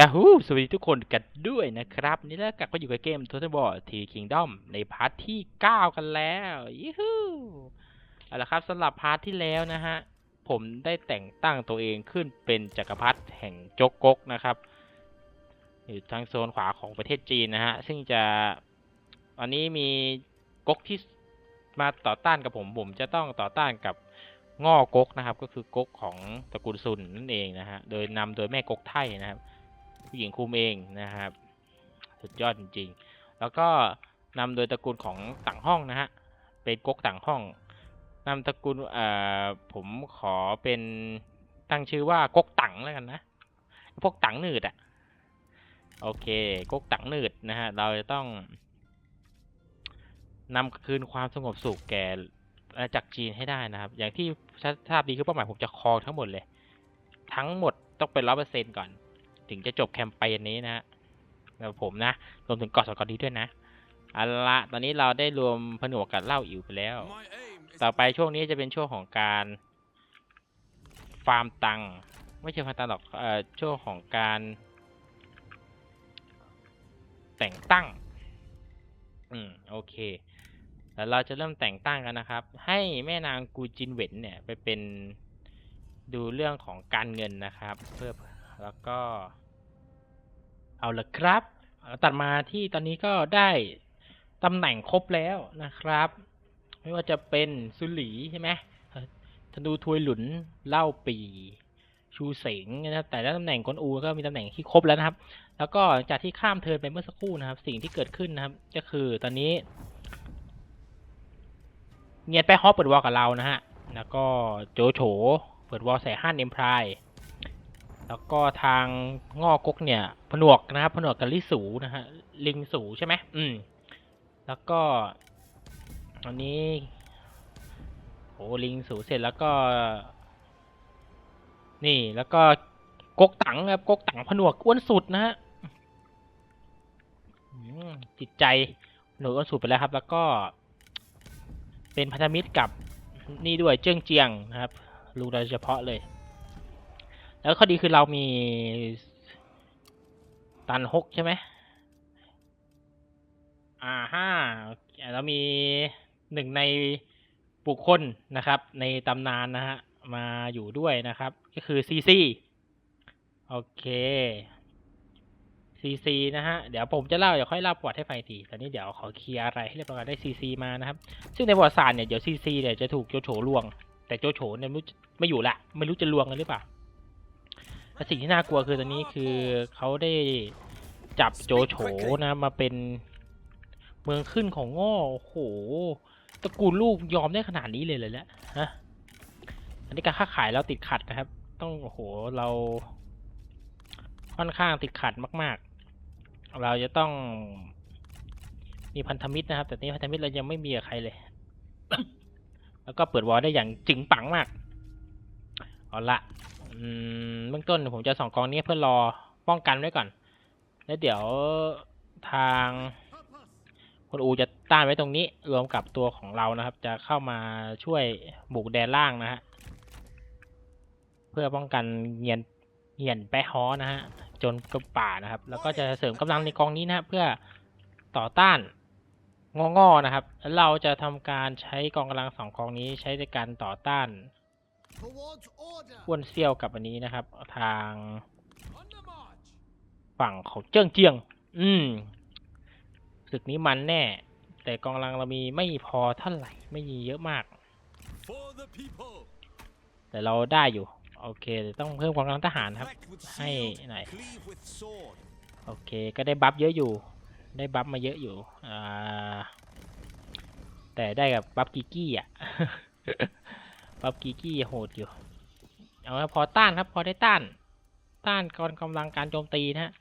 ยาฮูสวัสดีทุกคนกันด้วยนะครับ นี่แล้วกลับมาอยู่กับเกม Total War T Kingdom ในพาร์ทที่ 9 กันแล้วยูฮูเอาละครับสำหรับพาร์ทที่แล้วนะฮะ ผมได้แต่งตั้งตัวเองขึ้นเป็นจักรพรรดิแห่งจกกกนะครับอยู่ทางโซนขวาของประเทศจีนนะฮะ ซึ่งจะตอนนี้มีก๊กที่มาต่อต้านกับผม ผมจะต้องต่อต้านกับง่อกกนะครับ ก็คือกกของตระกูลซุนนั่นเองนะฮะ โดยนำโดยแม่กกไทยนะครับ ผู้หญิงคุมเองนะครับ สุดยอดจริงๆ แล้วก็นำโดยตระกูลของต่างห้องนะฮะ เป็นก๊กต่างห้องนำตระกูลเอ่อผมขอเป็นตั้งชื่อว่าก๊กตังแล้วกันนะ พวกตังหนืดอะโอเคก๊กตังหนืดนะฮะ เราจะต้องนำคืนความสงบสุขแก่อาณาจักรจีนให้ได้นะครับ อย่างที่ทราบดีคือเป้าหมายผมจะครองทั้งหมดเลย ทั้งหมดต้องเป็นร้อยเปอร์เซ็นก่อน ถึงจะจบแคมเปญนี้นะฮะแล้วผมนะ รวมถึงเกาะสกอตดีด้วยนะเอาละตอนนี้เราได้รวมผนวกกับเหล่าอิ๋วไปแล้ว ต่อไปช่วงนี้จะเป็นช่วงของการฟาร์มตังค์ไม่ใช่ฟาร์มตังค์หรอกเอ่อช่วงของการ แต่งตั้ง อืมโอเค แล้วเราจะเริ่มแต่งตั้งกันนะครับ ให้แม่นางกูจินเวนเนี่ยไปเป็นดูเรื่องของการเงินนะครับ เพื่อ แล้วก็ เอาละครับ ตัดมาที่ตอนนี้ก็ได้ตำแหน่งครบแล้วนะครับ ไม่ว่าจะเป็นซุหลีใช่ไหมธนูทวยหลุนเล่าปีชูเสงนะครับแต่ละตำแหน่งกนอูก็มีตำแหน่งที่ครบแล้วนะครับ แล้วก็จากที่ข้ามเทินไปเมื่อสักครู่นะครับ สิ่งที่เกิดขึ้นนะครับ ก็คือตอนนี้ เงียนไปฮอปเปิดวอลกับเรานะฮะ แล้วก็โจโฉเปิดวอลใส่ห้านเอ็มพราย แล้วก็ทางงอกกเนี่ย ผนวกนะครับ ผนวกกับลิสูนะฮะ ลิงสูใช่ไหมอืม แล้วก็อันนี้โอ้ลิงสูเสร็จแล้วก็ นี่แล้วก็กกตังครับกกตังผนวกอ้วนสุดนะฮะจิตใจหนูอ้วนสุดไปแล้วครับ แล้วก็ เป็นพันธมิตรกับนี่ด้วยเจิ้งเจียงนะครับรู้โดยเฉพาะเลย แล้วข้อดีคือเรามีตันฮกใช่ไหมอ่าห้าเรามีหนึ่งในบุคคลนะครับ ในตำนานนะฮะมาอยู่ด้วยนะครับ ก็คือซีซีโอเคซีซีนะฮะ เดี๋ยวผมจะเล่า เดี๋ยวค่อยเล่าประวัติให้ฟังอีกทีตอนนี้เดี๋ยวขอเคลียร์อะไรให้เรียบร้อยได้ซีซีมานะครับ ซึ่งในประวัติศาสตร์เนี่ย เดี๋ยวซีซีเนี่ยจะถูกโจโฉลวง แต่โจโฉเนี่ยไม่ไม่อยู่ละ ไม่รู้จะลวงกันหรือเปล่า และสิ่งที่น่ากลัวคือตอนนี้คือเขาได้จับโจโฉนะมาเป็นเมืองขึ้นของโง่โอ้โหตระกูลลูกยอมได้ขนาดนี้เลยเลยแหละฮะอันนี้การค้าขายเราติดขัดนะครับ ต้องโอ้โหเราค่อนข้างติดขัดมาก ๆ เราจะต้องมีพันธมิตรนะครับ แต่นี่พันธมิตรเรายังไม่มีกับใครเลย แล้วก็เปิดวอลได้อย่างจึงปังมาก เอาละอืม เบื้องต้นผมจะสองกองนี้เพื่อรอป้องกันไว้ก่อน แล้วเดี๋ยวทางคนอูจะต้านไว้ตรงนี้ รวมกับตัวของเรานะครับ จะเข้ามาช่วยบุกแดนล่างนะฮะ เพื่อป้องกันเงียนเงียนแปะฮอนะฮะ จนกับป่านะครับ แล้วก็จะเสริมกำลังในกองนี้นะเพื่อต่อต้านงอๆนะครับแล้วเราจะทำการใช้กองกำลังสองกองนี้ใช้ในการต่อต้าน อ้วนเซี่ยวกับอันนี้นะครับ ทางฝั่งของเจิ้งเจียง อืมศึกนี้มันแน่ แต่กองกำลังเรามีไม่พอเท่าไหร่ ไม่มีเยอะมาก แต่เราได้อยู่ โอเคเดี๋ยวต้องเพิ่มกองกำลังทหารครับ ให้หน่อยโอเค ก็ได้บัฟเยอะอยู่ ได้บัฟมาเยอะอยู่ อ่า แต่ได้กับบัฟกิกกี้อะ บัฟกิกกี้โหดอยู่ เอาละพอต้านครับ พอได้ต้าน ต้านกองกำลังการโจมตีนะฮะ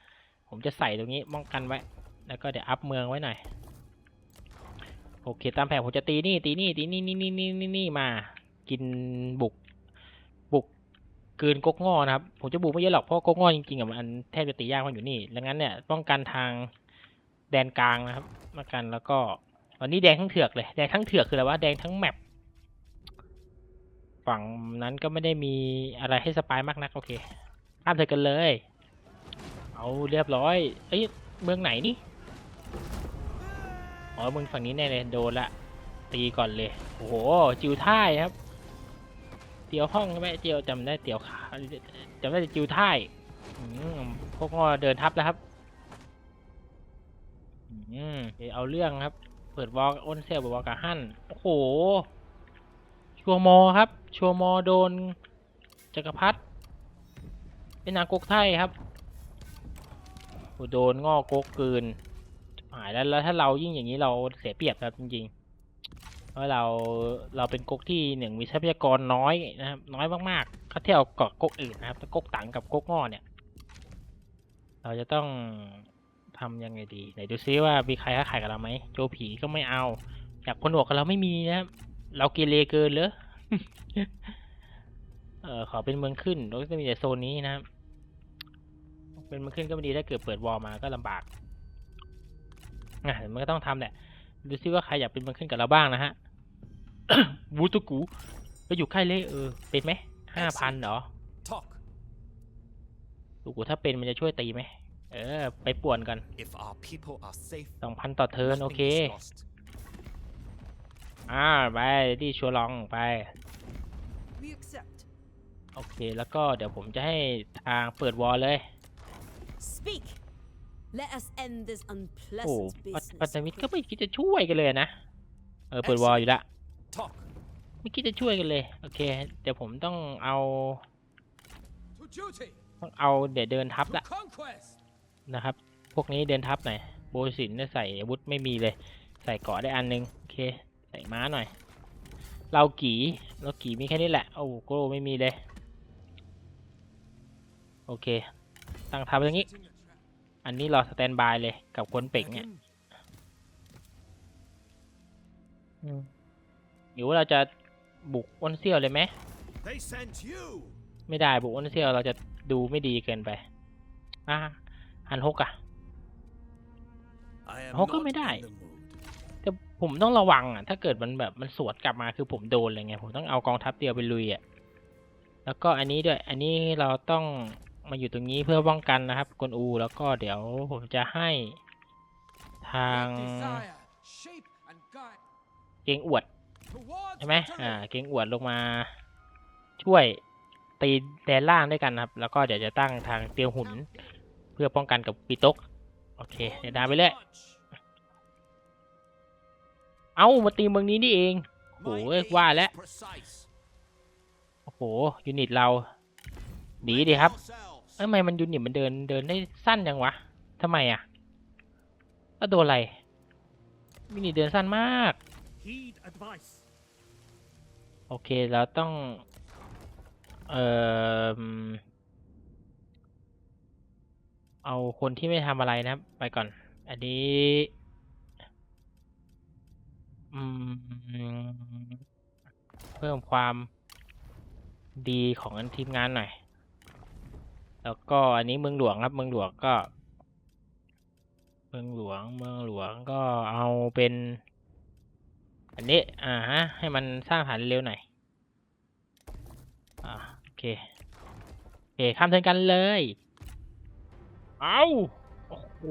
ผมจะใส่ตรงนี้ป้องกันไว้ แล้วก็เดี๋ยวอัพเมืองไว้หน่อย โอเค ตามแผนผมจะตีนี่ตีนี่ตีนี่นี่นี่นี่นี่นี่มา กินบุก บุกกลืนกกง้อนะครับ ผมจะบุกไม่เยอะหรอก เพราะกกง้อจริงๆอะมันแทบจะตียากมันอยู่นี่ ดังนั้นเนี่ยป้องกันทางแดนกลางนะครับมากันแล้วก็ตอนนี้แดงทั้งเถือกเลย แดงทั้งเถือกคืออะไรวะ แดงทั้งแมป ฝั่งนั้นก็ไม่ได้มีอะไรให้สปายมากนักโอเคข้ามเธอกันเลย เอาเรียบร้อยเอ้ยเมืองไหนนี่อ๋อเมืองฝั่งนี้แน่เลยโดนละตีก่อนเลยโอ้โหจิวท่ายครับเตียวห้องใช่ไหมเตียวจำได้เตียวขาจำได้จิวท่ายพวกงอเดินทับแล้วครับอืมเอาเรื่องครับ เปิดวอลอ้นเซลเปิดวอลกับฮั่นโอ้โห ชัวมอครับ ชัวมอโดนจักรพรรดิเป็นนางกกไทยครับโดนงอกกเกินหายแล้วแล้วถ้าเรายิ่งอย่างนี้เราเสียเปรียบครับจริงๆ เพราะเราเราเป็นกกที่หนึ่งมีทรัพยากรน้อยนะครับ น้อยมากๆถ้าเทียบกับกกอื่นนะครับกกตังกับกกงอเนี่ย เราจะต้องทำยังไงดีไหนดูซิว่ามีใครค้าขายกับเราไหมโจผีก็ไม่เอาอยากคนหนวกกับเราไม่มีนะครับ เราเกเรเกินเหรอเออขอเป็นเมืองขึ้นแล้วก็จะมีแต่โซนนี้นะครับ เป็นเมืองขึ้นก็ไม่ดีถ้าเกิดเปิดวอลมาก็ลำบากอะมันก็ต้องทำแหละ ดูซิว่าใครอยากเป็นเมืองขึ้นกับเราบ้างนะฮะวูตุกูไปอยู่ค่ายเล่เออ เป็นไหมห้าพันเหรอ Talk. ตูกูถ้าเป็นมันจะช่วยตีไหมเออ ไปป่วนกัน If our people are safe, สองพันต่อเทิร์นโอ nothing เค is lost. อ่าไปที่ชัวร์ลองไป We accept. โอเคแล้วก็เดี๋ยวผมจะให้ทางเปิดวอลเลย Speak. Let us end this โอ้ unpleasant ปัต business. ปัตตมิตรก็ไม่คิดจะช่วยกันเลยนะ เออเปิดวอลอยู่ละ Talk. ไม่คิดจะช่วยกันเลย โอเค เดี๋ยวผมต้องเอา To duty. ต้องเอาเดี๋ยวเดินทับ To ละ conquest. นะครับ พวกนี้เดินทับหน่อย โบสินเนี่ยใส่อาวุธไม่มีเลย ใส่เกราะได้อันนึง โอเคใส่ม้าหน่อย เรากี่เรากี่มีแค่นี้แหละ โอ้โกโรไม่มีเลย โอเค ตั้งทับอย่างนี้ Setting a trap. อันนี้รอสแตนบายเลยกับคนเป่งเนี่ย Dragon. หรือว่าเราจะบุกอ้นเซี่ยวเลยไหม They sent you. ไม่ได้บุกอ้นเซี่ยวเราจะดูไม่ดีเกินไป อะฮันฮกอะ I am เขาก็ not ไม่ได้ ผมต้องระวังอะ ถ้าเกิดมันแบบมันสวนกลับมาคือผมโดนเลยไง ผมต้องเอากองทัพเดียวไปลุยอะ แล้วก็อันนี้ด้วย อันนี้เราต้องมาอยู่ตรงนี้เพื่อป้องกันนะครับกวนอู แล้วก็เดี๋ยวผมจะให้ทางเกงอวดใช่ไหมอ่า เกงอวดลงมาช่วยตีแดนล่างด้วยกันนะครับ แล้วก็เดี๋ยวจะตั้งทางเตียวหุนเพื่อป้องกันกับปีตก โอเค เดี๋ยวดาไปเลย เอ้ามาตีเมืองนี้นี่เองโอ้ My ย aim ว่า is แล้ว precise. โอ้โหยูนิตเราดีดีครับ Ourselves. เอ้ยทำไมมันยูนิตมันเดินเดินได้สั้นยังวะทำไมอะแล้วโดนอะไรยูนิตเดินสั้นมาก Heed advice. โอเคเราต้องเอ่อเอาคนที่ไม่ทำอะไรนะครับไปก่อน อันนี้ อืม เพิ่มความดีของทีมงานหน่อย แล้วก็อันนี้เมืองหลวงครับ เมืองหลวงก็ เมืองหลวง เมืองหลวงก็เอาเป็น อันนี้ อ่าฮะ ให้มันสร้างฐานเร็วหน่อย อ่าโอเค โอเค ข้ามเทินกันเลย เอาโอ้โห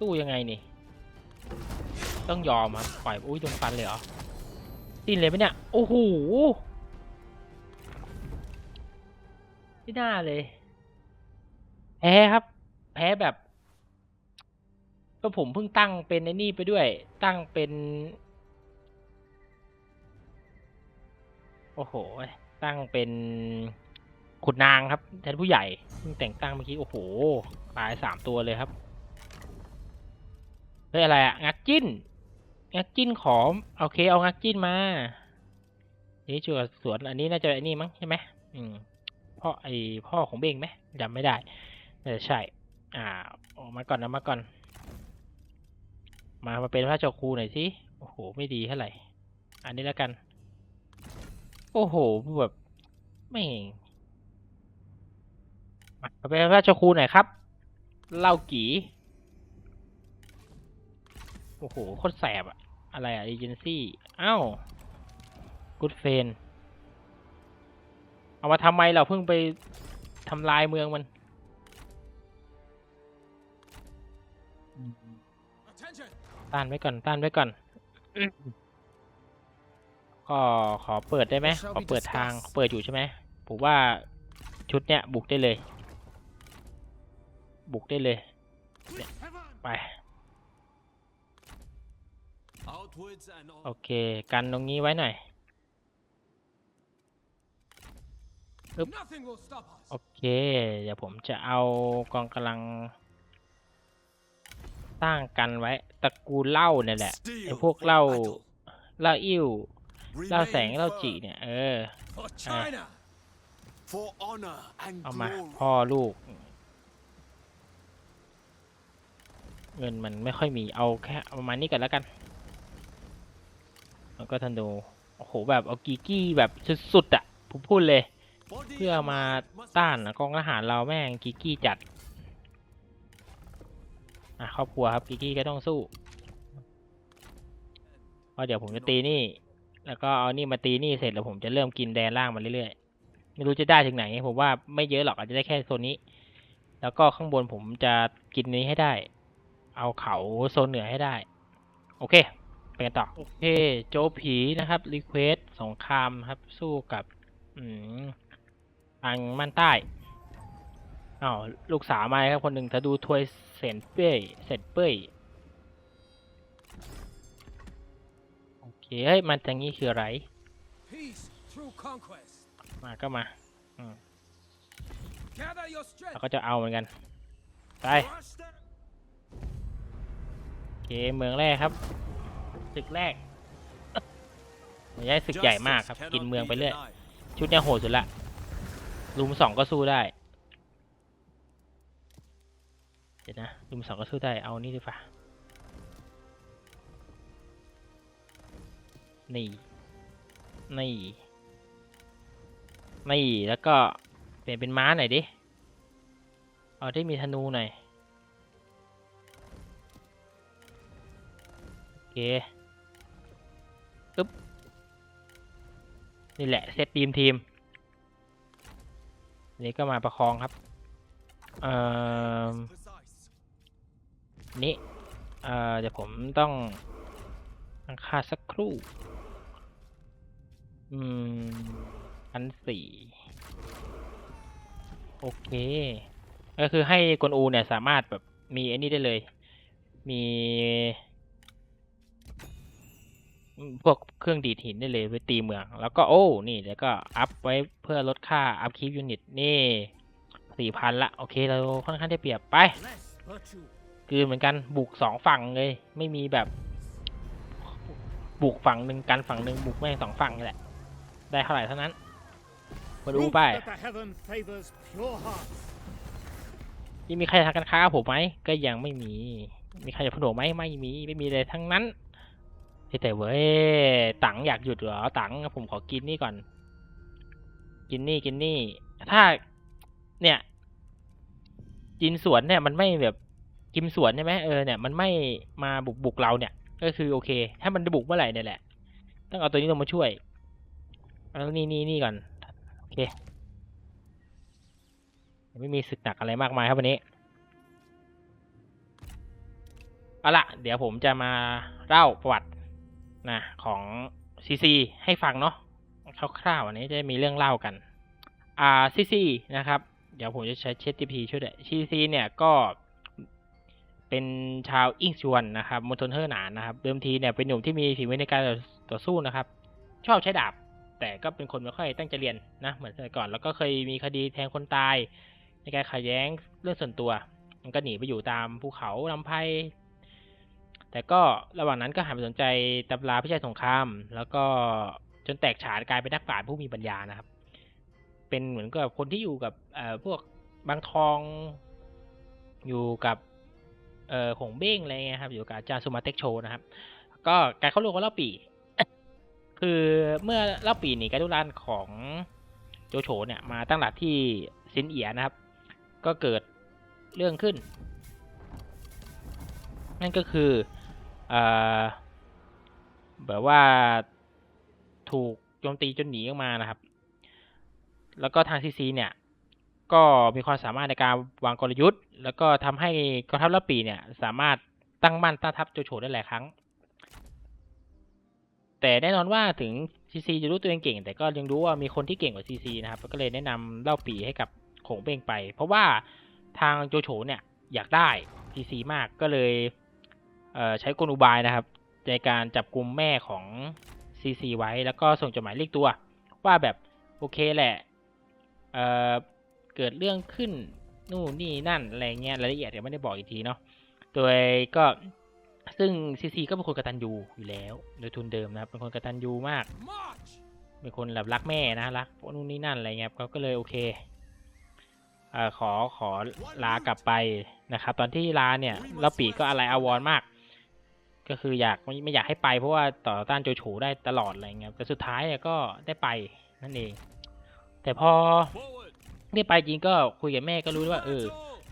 ตู้ยังไงนี่ ต้องยอมครับปล่อยอุ้ยโดนฟันเลยเหรอสิ้นเลยไหมเนี่ย โอ้โหไม่น่าเลย แพ้ครับ แพ้แบบ ก็ผมเพิ่งตั้งเป็นไอ้นี่ไปด้วย ตั้งเป็น โอ้โห ตั้งเป็นขุนนางครับ แทนผู้ใหญ่เพิ่งแต่งตั้งเมื่อกี้ โอ้โหตายสามตัวเลยครับ เฮ้ยอะไรอะงักจิ้น งักจิ้นขอมโอเคเอางักจิ้นมานี่ชัวสวนอันนี้น่าจะไอ้นี่มั้งใช่ไหมอืมพ่อไอพ่อของเบงไหมจำไม่ได้น่าจะใช่ อ่าออกมาก่อนนะมาก่อน มามาเป็นพระเจ้าครูหน่อยสิโอ้โหไม่ดีเท่าไหร่ อันนี้แล้วกัน โอ้โหแบบไม่งมามาเป็นพระเจ้าครูหน่อยครับเล่ากี่ โอ้โหโคตรแสบอะอะไรอะเอเจนซี่อ้าวกูดเฟนเอามาทำไมเราเพิ่งไปทำลายเมืองมัน Attention! ต้านไว้ก่อน ต้านไว้ก่อน ก็ขอเปิดได้ไหม Shall ขอ we เปิดทาง discuss? เปิดอยู่ใช่ไหมผมว่าชุดเนี้ยบุกได้เลย บุกได้เลย ไป Outwards and โอ on. เค กันตรงนี้ไว้หน่อย Oop. Nothing will stop โอ us. เค เดี๋ยวผมจะเอากองกำลังตั้งกันไว้ตระกูลเหล้าเนี่ยแหละไอ้ Steel พวก for เหล้า battle. เหล้าอิ่วเหล้า Remain แสงเหล้า firm จีเนี่ยเออ For China. For honor and เอามา glory. พ่อลูก เงินมันไม่ค่อยมีเอาแค่เอาประมาณนี้กันแล้วกัน แล้วก็ธนูโอ้โหแบบเอากีกี้แบบสุดๆอะผมพูดเลย เพื่อมาต้าน be อะกองทหารเราแม่งกีกี้จัดอะครอบครัวครับกีกี้ก็ต้องสู้เพราะเดี๋ยวผมจะตีนี่ แล้วก็เอานี่มาตีนี่เสร็จแล้วผมจะเริ่มกินแดนล่างมาเรื่อยๆไม่รู้จะได้ถึงไหนผมว่าไม่เยอะหรอกอาจจะได้แค่โซนนี้ แล้วก็ข้างบนผมจะกินนี้ให้ได้ เอาเขาโซนเหนือให้ได้ โอเค ไปกันต่อโอเค โจผีนะครับรีเควสสงครามครับ สู้กับ อืมอังมันใต้อ้าวลูกสาวมาครับ คนหนึ่งถ้าดูทวยเสนเป้ยเสร็จเป้ยโอเคเฮ้ยมันทางนี้คืออะไร peace through conquest. มาก็มา Gather your เรา strength. ก็จะเอาเหมือนกัน ไป Crush them. โอเคเมืองแรกครับ ศึกแรกไม่ใช่ศึกใหญ่มากครับ Justice กิน cannot เมือง be ไปเรื่อย denied. ชุดเนี้ยโหดสุดละลุมสองก็สู้ได้ เดี๋ยวนะลุมสองก็สู้ได้ เอานี่ดีกว่านี่ นี่ นี่ แล้วก็เปลี่ยนเป็นม้าหน่อยดิ เอาได้มีธนูหน่อย โอเค ปึ๊บ นี่แหละเซตทีมทีมนี่ก็มาประคองครับ เอ่อ นี่ เอ่อ เดี๋ยวผมต้องตั้งค่าสักครู่ อืมพันสี่ โอเค ก็คือให้กวนอูเนี่ยสามารถแบบมีไอ้นี่ได้เลย มี พวกเครื่องดีดหินได้เลยไว้ตีเมือง แล้วก็โอ้นี่แล้วก็อัพไว้เพื่อลดค่าอัพคีฟยูนิตนี่สี่พันละโอเคเราค่อนข้างได้เปรียบไปคือเหมือนกันบุกสองฝั่งเลย ไม่มีแบบ บุกฝั่งหนึ่งกันฝั่งหนึ่งบุกแม่งสองฝั่งนี่แหละ ได้เท่าไหร่เท่านั้น มาดูไปยังมีใครทำกันค้าผมไหมก็ยังไม่มี มีใครจะพนมไหมไม่มีไม่มีเลยทั้งนั้น เฮ้แต่เว้ยตังอยากหยุดเหรอตังผมขอกินนี่ก่อน กินนี่กินนี่ ถ้า เนี่ยจินสวนเนี่ย มันไม่แบบกิมสวนใช่ไหมเออเนี่ยมันไม่มาบุกบุกเราเนี่ย ก็คือโอเค ถ้ามันจะบุกเมื่อไหร่เนี่ยแหละต้องเอาตัวนี้ลงมาช่วยเอานี่นี่นี่ก่อนโอเคไม่มีศึกหนักอะไรมากมายครับวันนี้เอาละเดี๋ยวผมจะมาเล่าประวัติ นะของซีซีให้ฟังเนาะคร่าวๆอันนี้จะมีเรื่องเล่ากันอ่าซีซีนะครับ เดี๋ยวผมจะใช้ ChatGPT ช่วยด้วยซีซีเนี่ยก็เป็นชาวอิงชวนนะครับมณฑลเฮอหนานนะครับ เดิมทีเนี่ยเป็นหนุ่มที่มีฝีมือในการต่อสู้นะครับ ชอบใช้ดาบ แต่ก็เป็นคนไม่ค่อยตั้งใจเรียนนะ เหมือนสมัยก่อน แล้วก็เคยมีคดีแทงคนตาย ในการขัดแย้งเรื่องส่วนตัว มันก็หนีไปอยู่ตามภูเขาลำไพ แต่ก็ระหว่างนั้นก็หันไปสนใจตำราพิชัยสงคราม แล้วก็จนแตกฉานกลายเป็นนักปราชญ์ผู้มีปัญญานะครับ เป็นเหมือนกับคนที่อยู่กับพวกบางทองอยู่กับเอ่อหงเบ้งอะไรเงี้ยครับ อยู่กับอาจารย์สุมาเต็กโชนะครับ ก็การเข้าร่วมกับเล่าปี คือเมื่อเล่าปีหนีการดุรานของโจโฉเนี่ยมาตั้งหลักที่ซินเอียนะครับ ก็เกิดเรื่องขึ้น นั่นก็คือ เอ่อแบบว่าถูกโจมตีจนหนีออกมานะครับ แล้วก็ทางซีซีเนี่ย ก็มีความสามารถในการวางกลยุทธ์ แล้วก็ทำให้กองทัพลาปีเนี่ย สามารถตั้งมั่นต้านทัพโจโฉได้หลายครั้ง แต่แน่นอนว่าถึงซีซีจะรู้ตัวเองเก่ง แต่ก็ยังรู้ว่ามีคนที่เก่งกว่าซีซีนะครับ ก็เลยแนะนำเล่าปีให้กับโขงเบ้งไป เพราะว่าทางโจโฉเนี่ยอยากได้ซีซีมากก็เลย ใช้กลอุบายนะครับ ในการจับกลุ่มแม่ของซีซีไว้ แล้วก็ส่งจดหมายเรียกตัว ว่าแบบโอเคแหละเเกิดเรื่องขึ้นนู่นนี่นั่นอะไรเงี้ยรายละเอียดเดี๋ยวไม่ได้บอกอีกทีเนาะโดยก็ซึ่งซีซีก็เป็นคนกตัญญูอยู่แล้ว โดยทุนเดิมนะครับเป็นคนกตัญญูมากเป็นคนแบบรักแม่นะรักพวกนู่นนี่นั่นอะไรเงี้ยเขาก็เลยโอเคอขอขอลากลับไปนะครับ ตอนที่ลาเนี่ยเราปีก็อะไรอาวรมาก ก็คืออยากไม่ไม่อยากให้ไปเพราะว่าต่อต้านโจโฉได้ตลอดอะไรเงี้ยแต่สุดท้ายก็ได้ไปนั่นเอง แต่พอได้ไปจริงก็คุยกับแม่ก็รู้ว่าเออ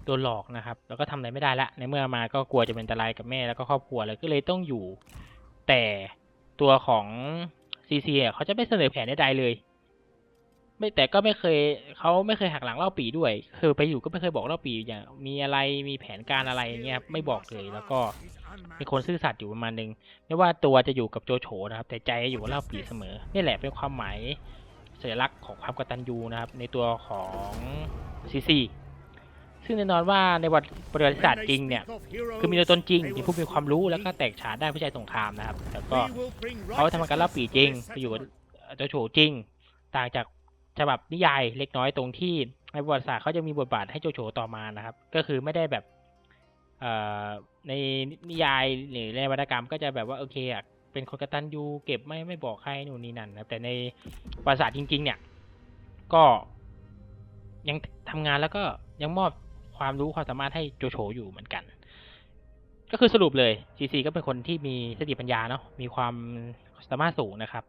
โดนหลอกนะครับ แล้วก็ทำอะไรไม่ได้ละในเมื่อมาก็กลัวจะเป็นอันตรายกับแม่แล้วก็ครอบครัวเลยก็เลยต้องอยู่ แต่ตัวของซีซีเขาจะไม่เสนอแผนใดๆเลย ไม่แต่ก็ไม่เคยเขาไม่เคยหักหลังเล่าปีด้วย คือไปอยู่ก็ไม่เคยบอกเล่าปีอย่างมีอะไรมีแผนการอะไรอย่างเงี้ยไม่บอกเลยแล้วก็เป็นคนซื่อสัตย์อยู่ประมาณนึง ไม่ว่าตัวจะอยู่กับโจโฉนะครับ แต่ใจอยู่กับเล่าปีเสมอนี่แหละเป็นความหมายสัญลักษณ์ของความกตัญญูนะครับ ในตัวของซีซีซึ่งแน่นอนว่าในประวัติศาสตร์จริงเนี่ยคือมีตัวตนจริงมีผู้มีความรู้แล้วก็แตกฉานได้านวิจัยสงครามนะครับ แล้วก็เขาทำการเล่าปีจริงไปอยู่กับเจ้าโฉจริง ต่างจาก ฉบับนิยายเล็กน้อยตรงที่ในประวัติศาสตร์เขาจะมีบทบาทให้โจโฉต่อมานะครับ ก็คือไม่ได้แบบเอในนิยายหรือในวรรณกรรมก็จะแบบว่าโอเคอะเป็นคนกตัญญูเก็บไม่ไม่บอกใครนู่นนี่นั่นนะแต่ในประวัติศาสตร์จริง ๆ เนี่ย ก็ยังทำงานแล้วก็ยังมอบความรู้ความสามารถให้โจโฉอยู่เหมือนกัน ก็คือสรุปเลย GC ก็เป็นคนที่มีสติปัญญาเนาะมีความสามารถสูงนะครับ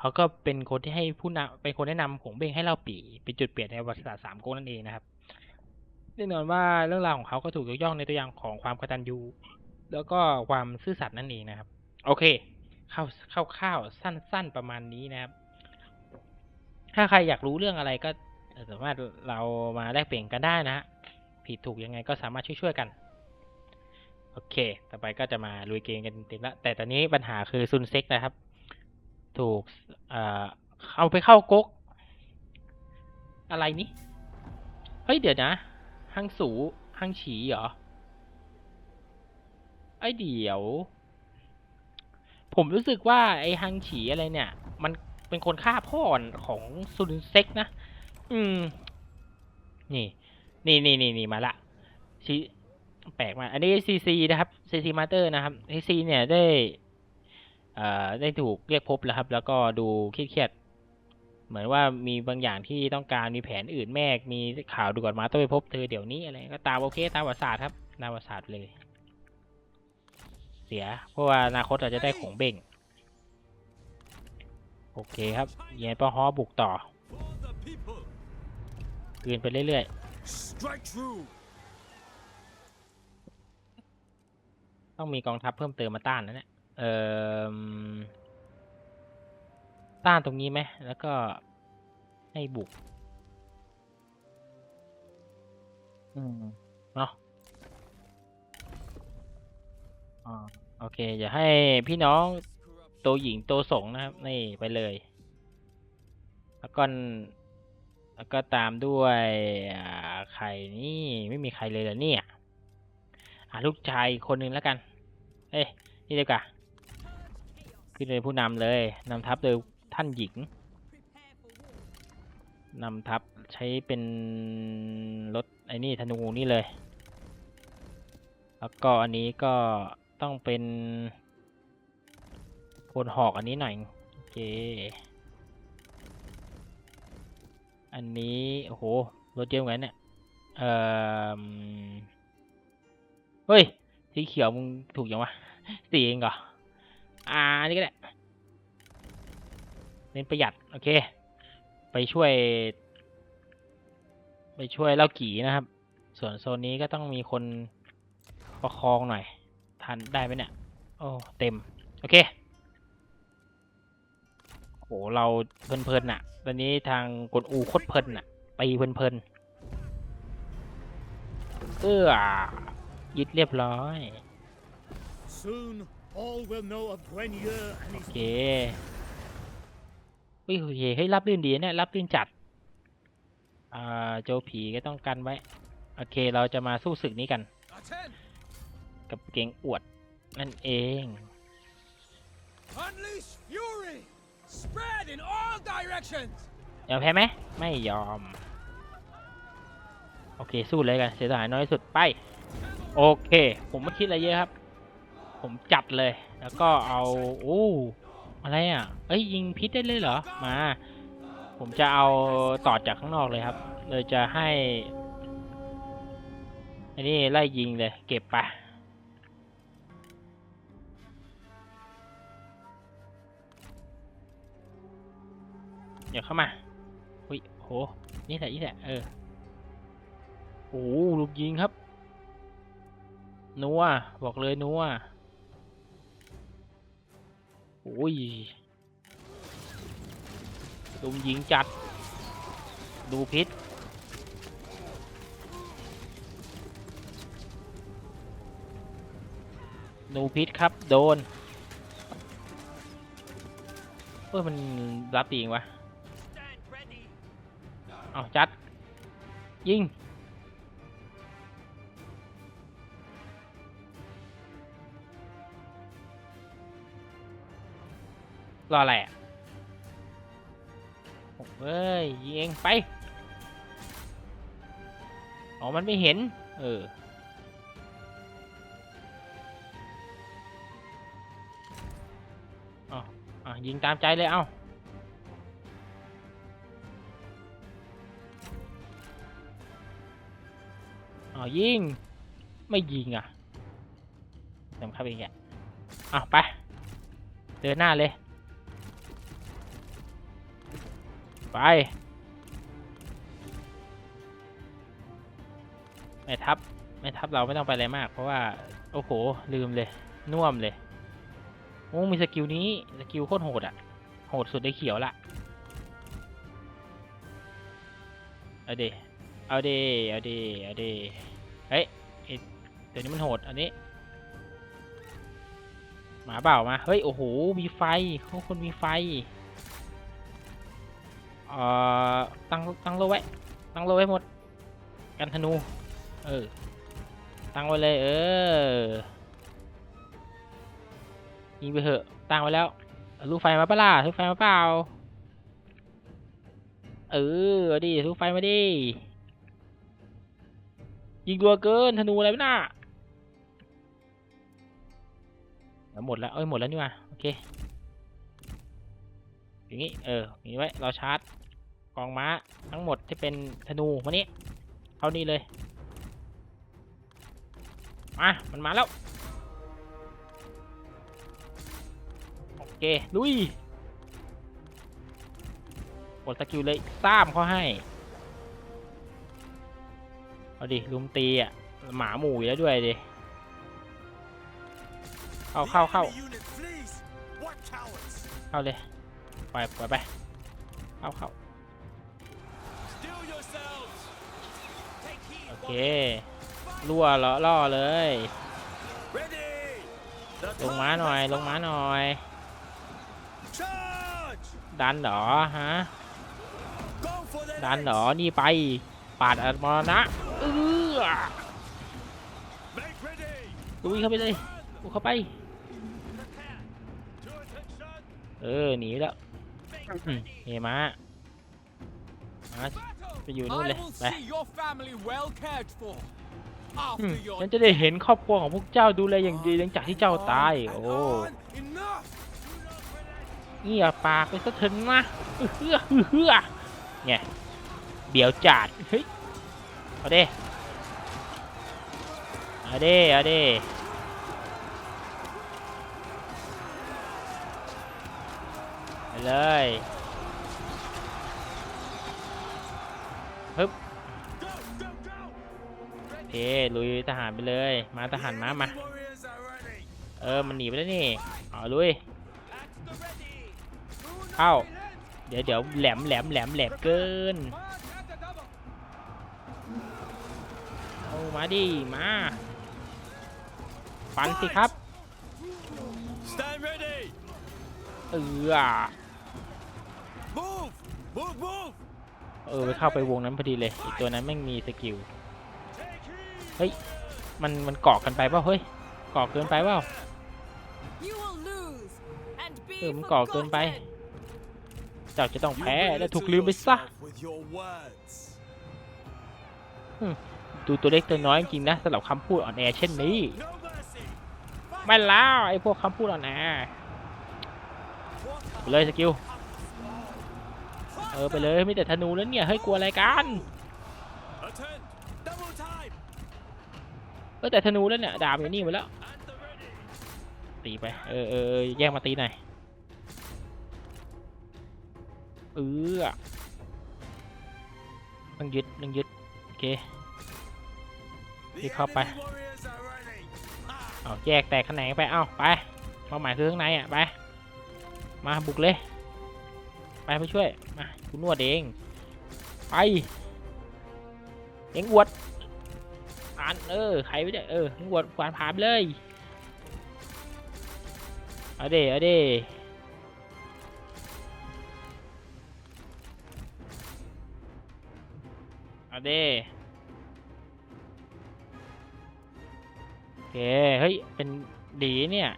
เขาก็เป็นคนที่ให้ผู้นำเป็นคนแนะนำผงเบ้งให้เล่าปีเป็นจุดเปลี่ยนในประวัติศาสตร์สามก๊กนั่นเองนะครับแน่นอนว่าเรื่องราวของเขาก็ถูกยกย่องในตัวอย่างของความกตัญญูแล้วก็ความซื่อสัตย์นั่นเองนะครับ โอเคเข้าเข้าข้าวๆสั้น ๆประมาณนี้นะครับ ถ้าใครอยากรู้เรื่องอะไรก็สามารถเรามาแลกเปลี่ยนกันได้นะฮะผิดถูกยังไงก็สามารถช่วยๆกัน โอเค ต่อไปก็จะมาลุยเกมกันเต็มละแต่ตอนนี้ปัญหาคือซุนเซ็กนะครับ ถูกเอาไปเข้าก๊ก อะไรนี่ เฮ้ย เดี๋ยวนะฮังสูฮังฉีเหรอ ไอ้เดี๋ยว ผมรู้สึกว่าไอ้ฮังฉีอะไรเนี่ย มันเป็นคนฆ่าพ่อของซุนเซ็กนะ อืม นี่ นี่นี่นี่นี่มาละซีแปลกมากอันนี้ซีซีนะครับซีซีมาเตอร์นะครับซีซีเนี่ยได้ ได้ถูกเรียกพบแล้วครับ แล้วก็ดูเครียดๆเหมือนว่ามีบางอย่างที่ต้องการมีแผนอื่นแม่มีข่าวด่วนมาต้องไปพบเธอเดี๋ยวนี้อะไรก็ตามโอเคตามประวัติศาสตร์ครับตามประวัติศาสตร์เลย เสีย เพราะว่าอนาคตเราจะได้ของเบ่ง โอเคครับเย็นปอฮอบุกต่อ For the people! คืนไปเรื่อย Strike true! ๆต้องมีกองทัพเพิ่มเติมมาต้านนะเนี่ย เอ่อต้านตรงนี้ไหมแล้วก็ให้บุกอืมเนาะอ่าโอเคอย่าให้พี่น้อง Corruption. ตัวหญิงตัวสงนะครับ นี่ไปเลยแล้วก็แล้วก็ตามด้วยอ่าใครนี่ไม่มีใครเลยเหรอเนี่ย อ่าลูกชายอีกคนนึงแล้วกัน เอ้ยนี่เดียวกัน ขึ้นเป็นผู้นำเลยนำทัพโดยท่านหญิงนำทัพใช้เป็นรถไอ้นี่ธนูนี่เลย แล้วก็อันนี้ก็ต้องเป็นพลหอกอันนี้หน่อยโอเคอันนี้โอ้โหรถเยอะเหมือนเนี่ยเออเฮ้ยสีเขียวมึงถูกยังวะสีเองเหรอ อ่านนี้ก็ได้เน้นประหยัด โอเค ไปช่วย ไปช่วยเล่ากี่นะครับ ส่วนโซนนี้ก็ต้องมีคนประคองหน่อย ทันได้ไหมเนี่ย โอ้ เต็ม โอเคโหเราเพลินๆน่ะ ตอนนี้ทางกดอูโคตรเพลินน่ะตีเพลินๆเออยึดเรียบร้อย Soon, all will know of Guenier and โอ his เคเฮ้ยโอเคเฮ้ยรับลื่นดีนะเนี่ยรับลื่นจัด อ่าโจผีก็ต้องกันไว้ โอเคเราจะมาสู้ศึกนี้กัน Attend! กับเก่งอวดนั่นเอง Unleash fury! Spread in all directions! ยอมแพ้ไหมไม่ยอม โอเคสู้เลยกันเสียสหายน้อยที่สุดไป โอเค ผมไม่คิดอะไรเยอะครับ ผมจัดเลย แล้วก็เอาโอ้อะไรอะ เอ้ยยิงพิษได้เลยเหรอ มา ผมจะเอาต่อจากข้างนอกเลยครับ เลยจะให้อันนี้ไล่ยิงเลย เก็บไปเดี๋ยวเข้ามาอุ้ยโห นี่แหละนี่แหละ เออ โอ้ลูกยิงครับ นัว บอกเลยนัว โอ้ยลุมยิงจัด ดูพิษ ดูพิษครับ โดน เอ้ย มันรับตีงวะ เอาจัด ยิง รออะไรอะโอ้เอ้ยยิงเองไป อ๋อ มันไม่เห็น เออเอาอะยิงตามใจเลย เอาอ๋อยิง ไม่ยิงอะเติมเข้าไปอีกอะอะไป เดินหน้าเลย ไปแม่ทัพแม่ทัพเราไม่ต้องไปอะไรมาก เพราะว่า โอ้โห ลืมเลย น่วมเลยโอ้มีสกิลนี้ สกิลโคตรโหดอะโหดสุดในเขียวละเอาเดเอาเดเอาเดเอาเดเฮ้ยเดี๋ยวนี้มันโหด อันนี้หมาเปล่ามา เฮ้ย โอ้โห มีไฟเขาคนมีไฟ อ่อตั้งตั้งโลไว้ ตั้งโลไว้หมด กันธนู เออ ตั้งไว้เลย เออยิงไปเถอะ ตั้งไว้แล้วลูกไฟมาเปล่ะลูกไฟมาเปล่า เออดิลูกไฟมาดิ ยิงรัวเกิน ธนูอะไรไม่น่าเดี๋ยวหมดแล้ว เอ้ย หมดแล้วนี่ว่าโอเค อย่างนี้ เออ อย่างนี้ไว้ เราชาร์จ กองม้าทั้งหมดที่เป็นธนูมานี้เท่านี้เลยมามันมาแล้วโอเคลุยกดสกิลเลยซ้ามเขาให้เอาดิลุมตีอะหมาหมู่แล้วด้วยดิเข้าเข้าเข้าเข้าเลยปล่อยปล่อยไปเข้าเข้า เค warriors. รั่วล่อล่อเลย Ready. The ลงม้าหน่อย ลงม้าหน่อย Charge. ดันเหรอฮะ Go for the ดันเหรอ นี่ไป ปาดอัมรณะเออ Make ready. ลุยเข้าไปเลยลุยเข้าไป Prepare. To attention. เออ หนีไปแล้ว Make อืม ready. เฮมามา Battle! ไปอยู่นู่นเลย I will ไป see your family well cared for. อืม After your ฉันจะได้เห็นครอบครัวของพวกเจ้าดูแลอย่างดีหลังจากที่เจ้าตาย And โอ้ on. Enough! เงียบปากไปซะเถอะนะเฮือเฮือเฮือไงเดี๋ยวจัดเฮ้ยเอาเด้เอาเด้เอาเด้ไปเลย ลุยทหารไปเลย มาทหารมามา Warriors are ready. เออมันหนีไปแล้วนี่เอาลุย At the ready! Do not เข้า relent! เดี๋ยวเดี๋ยวแหลมแหลมแหลมแหลมเกินเอามาดิมาฟันสิครับ Stand ready. เออ Move. Move. Move. เออเข้าไปวงนั้นพอดีเลยไอีตัวนั้นแม่งมีสกิล เฮ้ย มันมันเกาะกันไปเปล่าเฮ้ยเกาะเกินไปเปล่าเออมันเกาะเกินไป เจ้าจะต้องแพ้และถูกลืมไปซะดูตัวเล็กตัวน้อยจริงนะสำหรับคำพูดอ่อนแอเช่นนี้ไม่แล้วไอ้พวกคำพูดอ่อนแอไปเลยสกิลเออไปเลยไม่แต่ธนูแล้วเนี่ยเฮ้ยกลัวอะไรกัน เออแต่ธนูแล้วเนี่ยดาบอยู่นี่หมดแล้ว ตีไป เออเออแยกมาตีหน่อยเออต้องยึดต้องยึดโอเค The Pick up, enemy eh? warriors are ready. Ah, เอาแยกแตกแขนงไป เอาไปเป้าหมายคือข้างในอะ ไป มาบุกเลย ไปไปช่วย มากูนวดเอง ไป เอ็งอวด อ่านเออใครไม่ได้เออเอ็งอวดควานผามเลยเอาเดเอาเดเอาเดโอเคเฮ้ยเป็นดีเนี่ย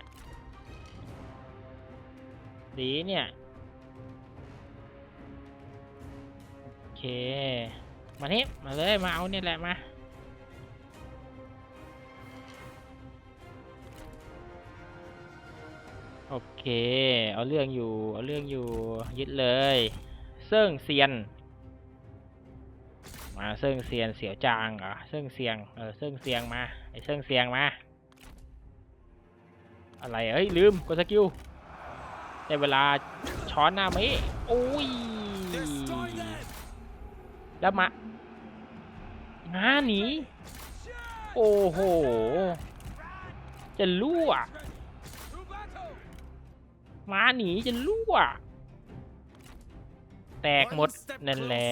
ดีเนี่ยโอเคมานี่มาเลยมาเอาเนี่ยแหละมา เค เอาเรื่องอยู่ เอาเรื่องอยู่ ยึดเลย เซิ่งเซียน มาเซิ่งเซียนเสียวจางเหรอ เซิ่งเซียง เออ เซิ่งเซียงมา ไอเซิ่งเซียงมา อะไรเอ้ย ลืม กดสกิล ได้เวลาช้อนหน้าไหมโอ้ย แล้วมาม้าหนี โอ้โห จะรั่ว ม้าหนีจะรั่ว แตกหมด นั่นแหละ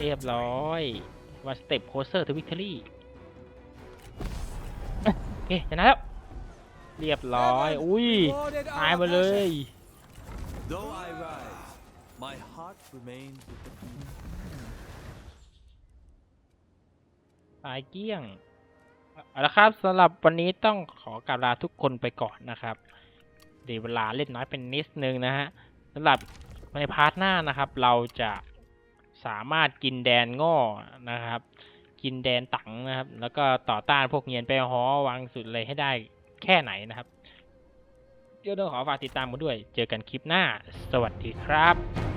เรียบร้อยว่าสเต็ปโคเซอร์ทวิกเทอรี่โอเคชนะแล้ว เรียบร้อย อุ้ย ตายมาเลย Though I rise, my heart remains with the people. ตายเกลี้ยง เอาละครับสำหรับวันนี้ต้องขอกราบลาทุกคนไปก่อนนะครับ เดี๋ยวเวลาเล่นน้อยเป็นนิดนึงนะฮะสำหรับในพาร์ทหน้านะครับ เราจะสามารถกินแดนง่อนะครับ กินแดนตังนะครับ แล้วก็ต่อต้านพวกเงียนไปหอวังสุดเลยให้ได้แค่ไหนนะครับเดี๋ยวต้องขอฝากติดตามกันด้วย เจอกันคลิปหน้า สวัสดีครับ